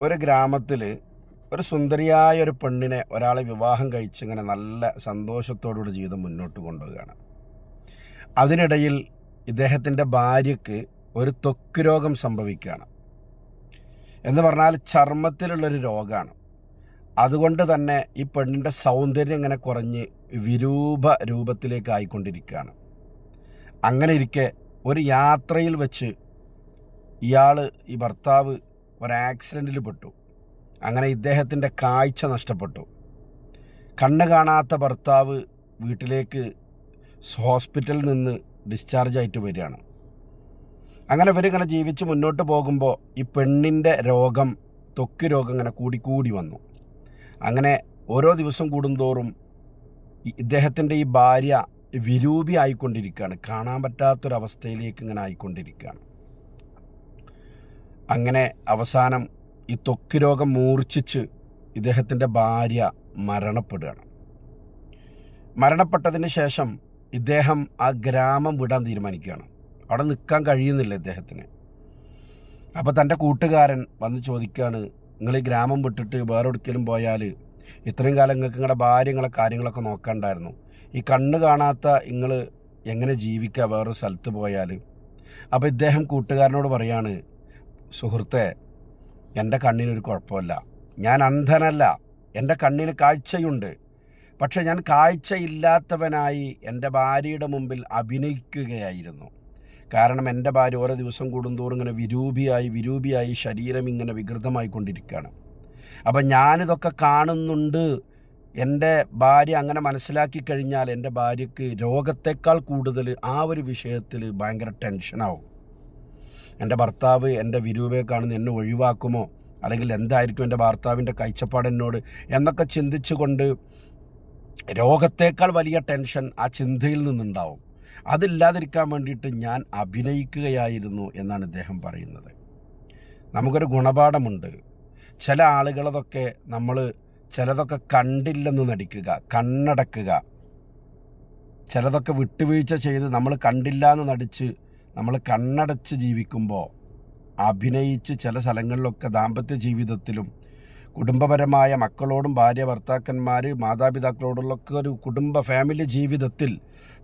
ഒരു ഗ്രാമത്തിൽ ഒരു സുന്ദരിയായ ഒരു പെണ്ണിനെ ഒരാളെ വിവാഹം കഴിച്ച് ഇങ്ങനെ നല്ല സന്തോഷത്തോടുകൂടി ജീവിതം മുന്നോട്ട് കൊണ്ടുപോവുകയാണ്. അതിനിടയിൽ ഇദ്ദേഹത്തിന്റെ ഭാര്യയ്ക്ക് ഒരു ത്വക്ക് രോഗം സംഭവിക്കുകയാണ്. എന്ന് പറഞ്ഞാൽ ചർമ്മത്തിലുള്ളൊരു രോഗമാണ്. അതുകൊണ്ട് തന്നെ ഈ പെണ്ണിന്റെ സൗന്ദര്യം ഇങ്ങനെ കുറഞ്ഞ് വിരൂപ രൂപത്തിലേക്ക് ആയിക്കൊണ്ടിരിക്കുകയാണ്. അങ്ങനെ ഇരിക്കെ ഒരു യാത്രയിൽ വെച്ച് ഇയാൾ ഈ ഭർത്താവ് ഒരു ആക്സിഡന്റിൽ പെട്ടു. അങ്ങനെ ഇദ്ദേഹത്തിന്റെ കാഴ്ച നഷ്ടപ്പെട്ടു. കണ്ണ് കാണാത്ത ഭർത്താവ് വീട്ടിലേക്ക് ഹോസ്പിറ്റലിൽ നിന്ന് ഡിസ്ചാർജ് ആയിട്ട് വരികയാണ്. അങ്ങനെ ഇവരിങ്ങനെ ജീവിച്ച് മുന്നോട്ട് പോകുമ്പോൾ ഈ പെണ്ണിന്റെ രോഗം ത്വക്ക് രോഗം ഇങ്ങനെ കൂടിക്കൂടി വന്നു. അങ്ങനെ ഓരോ ദിവസം കൂടുന്തോറും ഇദ്ദേഹത്തിന്റെ ഈ ഭാര്യ വിരൂപി ആയിക്കൊണ്ടിരിക്കുകയാണ് കാണാൻ പറ്റാത്തൊരവസ്ഥയിലേക്ക് ഇങ്ങനെ ആയിക്കൊണ്ടിരിക്കുകയാണ്. അങ്ങനെ അവസാനം ഈ ത്വക്ക് രോഗം മൂർച്ഛിച്ച് ഇദ്ദേഹത്തിന്റെ ഭാര്യ മരണപ്പെടുകയാണ്. മരണപ്പെട്ടതിന് ശേഷം ഇദ്ദേഹം ആ ഗ്രാമം വിടാൻ തീരുമാനിക്കുകയാണ്. അവിടെ നിൽക്കാൻ കഴിയുന്നില്ല ഇദ്ദേഹത്തിന്. അപ്പോൾ തന്റെ കൂട്ടുകാരൻ വന്ന് ചോദിക്കുകയാണ് നിങ്ങൾ ഈ ഗ്രാമം വിട്ടിട്ട് വേറെ എവിടേക്കെങ്കിലും പോയാൽ ഇത്രയും കാലം നിങ്ങൾക്ക് നിങ്ങളുടെ ഭാര്യങ്ങളെ കാര്യങ്ങളൊക്കെ നോക്കണ്ടായിരുന്നു. ഈ കണ്ണ് കാണാത്ത നിങ്ങൾ എങ്ങനെ ജീവിക്കുക? വേറൊരു സ്ഥലത്ത് പോയാൽ. അപ്പോൾ ഇദ്ദേഹം കൂട്ടുകാരനോട് പറയാണ് സുഹൃത്തെ എന്റെ കണ്ണിനൊരു കുഴപ്പമില്ല. ഞാൻ അന്ധനല്ല എന്റെ കണ്ണിന് കാഴ്ചയുണ്ട്. പക്ഷെ ഞാൻ കാഴ്ചയില്ലാത്തവനായി എന്റെ ഭാര്യയുടെ മുമ്പിൽ അഭിനയിക്കുകയായിരുന്നു. കാരണം എന്റെ ഭാര്യ ഓരോ ദിവസം കൂടുന്തോറും ഇങ്ങനെ വിരൂപിയായി വിരൂപിയായി ശരീരം ഇങ്ങനെ വികൃതമായി കൊണ്ടിരിക്കുകയാണ്. അപ്പം ഞാനിതൊക്കെ കാണുന്നുണ്ട്. എന്റെ ഭാര്യ അങ്ങനെ മനസ്സിലാക്കി കഴിഞ്ഞാൽ എന്റെ ഭാര്യയ്ക്ക് രോഗത്തേക്കാൾ കൂടുതൽ ആ ഒരു വിഷയത്തിൽ ഭയങ്കര ടെൻഷനാവും. എന്റെ ഭർത്താവ് എന്റെ വിരൂപയെ കാണുന്ന എന്നെ ഒഴിവാക്കുമോ? അല്ലെങ്കിൽ എന്തായിരിക്കും എന്റെ ഭർത്താവിന്റെ കാഴ്ചപ്പാട് എന്നോട്? എന്നൊക്കെ ചിന്തിച്ചുകൊണ്ട് രോഗത്തേക്കാൾ വലിയ ടെൻഷൻ ആ ചിന്തയിൽ നിന്നുണ്ടാവും. അതില്ലാതിരിക്കാൻ വേണ്ടിയിട്ട് ഞാൻ അഭിനയിക്കുകയായിരുന്നു എന്നാണ് ഇദ്ദേഹം പറയുന്നത്. നമുക്കൊരു ഗുണപാഠമുണ്ട്. ചില ആളുകളതൊക്കെ നമ്മൾ ചിലതൊക്കെ കണ്ടില്ലെന്ന് നടിക്കുക കണ്ണടക്കുക. ചിലതൊക്കെ വിട്ടുവീഴ്ച ചെയ്ത് നമ്മൾ കണ്ടില്ല എന്ന് നടിച്ച് നമ്മൾ കണ്ണടച്ച് ജീവിക്കുമ്പോൾ അഭിനയിച്ച് ചില സ്ഥലങ്ങളിലൊക്കെ ദാമ്പത്യ ജീവിതത്തിലും കുടുംബപരമായ മക്കളോടും ഭാര്യ ഭർത്താക്കന്മാർ മാതാപിതാക്കളോടുള്ളൊക്കെ ഒരു കുടുംബ ഫാമിലി ജീവിതത്തിൽ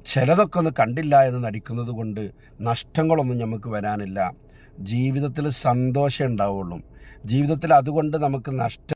ചിലതൊക്കെ ഒന്ന് കണ്ടില്ല എന്ന് നടിക്കുന്നത് കൊണ്ട് നഷ്ടങ്ങളൊന്നും നമുക്ക് വരാനില്ല. ജീവിതത്തിൽ സന്തോഷം ഉണ്ടാവുള്ളൂ. ജീവിതത്തിൽ അതുകൊണ്ട് നമുക്ക് നഷ്ടം